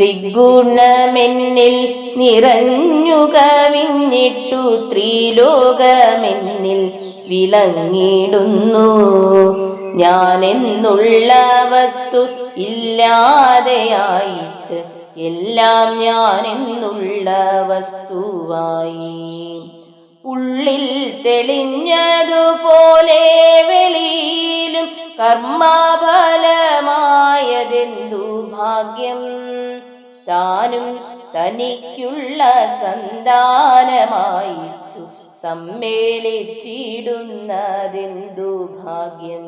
ത്രിഗുണമെന്നിൽ നിറഞ്ഞു കവിഞ്ഞിട്ടു ത്രിലോകമെന്നിൽ വിളങ്ങിടുന്നു ഞാനെന്നുള്ള വസ്തു ഇല്ലാതെയായിട്ട് എല്ലാം ഞാനെന്നുള്ള വസ്തുവായി. ഉള്ളിൽ തെളിഞ്ഞതുപോലെ വെളിയിലും കർമ്മഫലമായതെന്തു ഭാഗ്യം? താനും തനിക്കുള്ള സന്താനമായിട്ടു സമ്മേളിച്ചിടുന്നതെന്തു ഭാഗ്യം?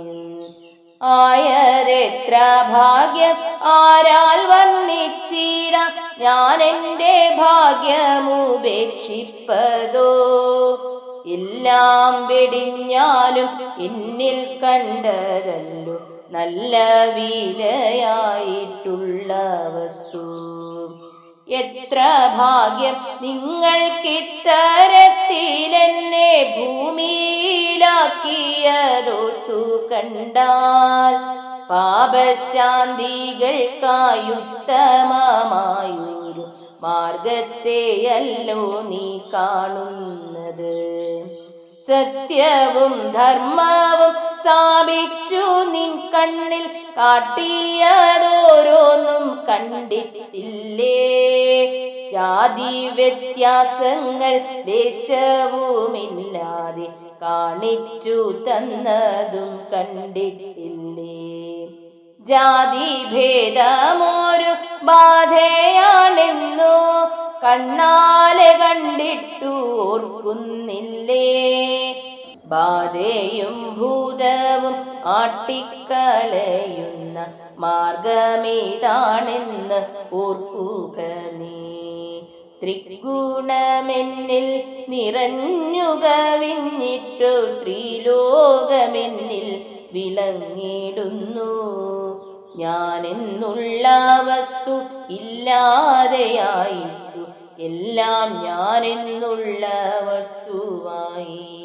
ആയതെത്ര ഭാഗ്യം? ആരാൽ വർണിച്ചിട ഞാൻ എന്റെ ഭാഗ്യമുപേക്ഷിപ്പതോ? എല്ലാം വെടിഞ്ഞാലും എന്നിൽ കണ്ടതല്ലോ നല്ല വിലയായിട്ടുള്ള വസ്തു. എത്ര ഭാഗ്യം നിങ്ങൾക്കിത്തരത്തിലെന്നെ ഭൂമിയിലാക്കിയതൊട്ടു കണ്ടാൽ പാപശാന്തികൾക്കായുത്തമമായൊരു മാർഗത്തെയല്ലോ നീ കാണുന്നത്. സത്യവും ധർമ്മവും സ്ഥാപിച്ചു നിൻ കണ്ണിൽ കാട്ടിയതോരോന്നും കണ്ടിട്ടില്ലേ? ജാതി വ്യത്യാസങ്ങൾ ദേശവുമില്ലാതെ കാണിച്ചു തന്നതും കണ്ടിട്ടില്ലേ? ജാതി ഭേദമൊരു ബാധയാണെന്നു കണ്ണാലെ കണ്ടിട്ടു ഓർക്കുന്നില്ലേ? ബാധയും ഭൂതവും ആട്ടിക്കലയുന്ന മാർഗമേതാണെന്ന് ഓർക്കുക നീ. ത്രിഗുണമെന്നിൽ നിറഞ്ഞുകവിഞ്ഞിട്ടു ത്രിലോകമെന്നിൽ വിളങ്ങിടുന്നു ഞാനെന്നുള്ള വസ്തു ഇല്ലാതെയായിട്ടു എല്ലാം ഞാനെന്നുള്ള വസ്തുവായി